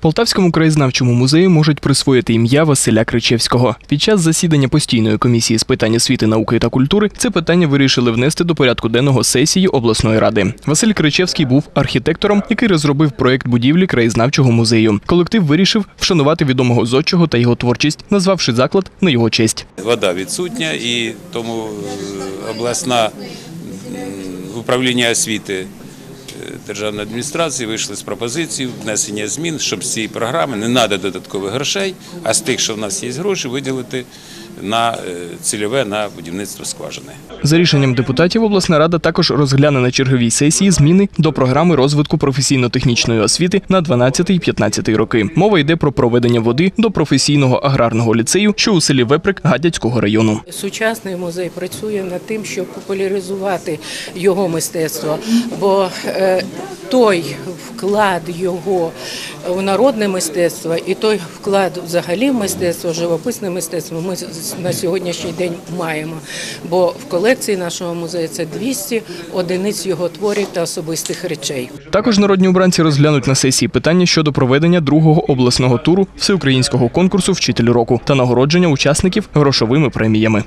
Полтавському краєзнавчому музею можуть присвоїти ім'я Василя Кричевського. Під час засідання постійної комісії з питань освіти, науки та культури це питання вирішили внести до порядку денного сесії обласної ради. Василь Кричевський був архітектором, який розробив проект будівлі краєзнавчого музею. Колектив вирішив вшанувати відомого зодчого та його творчість, назвавши заклад на його честь. Вода відсутня і тому е, обласна управління освіти державної адміністрації вийшли з пропозицією внесення змін, щоб з цієї програми не треба додаткових грошей, а з тих, що в нас є гроші, виділити на е, цільове на будівництво скважини. За рішенням депутатів, обласна рада також розгляне на черговій сесії зміни до програми розвитку професійно-технічної освіти на 12-15 роки. Мова йде про проведення води до професійного аграрного ліцею, що у селі Веприк Гадяцького району. Сучасний музей працює над тим, щоб популяризувати його мистецтво, бо е, той вклад його в народне мистецтво і той вклад взагалі в мистецтво, живописне мистецтво ми на сьогоднішній день маємо. Бо в колекції нашого музею це 200 одиниць його творів та особистих речей. Також народні обранці розглянуть на сесії питання щодо проведення другого обласного туру всеукраїнського конкурсу Вчитель року та нагородження учасників грошовими преміями.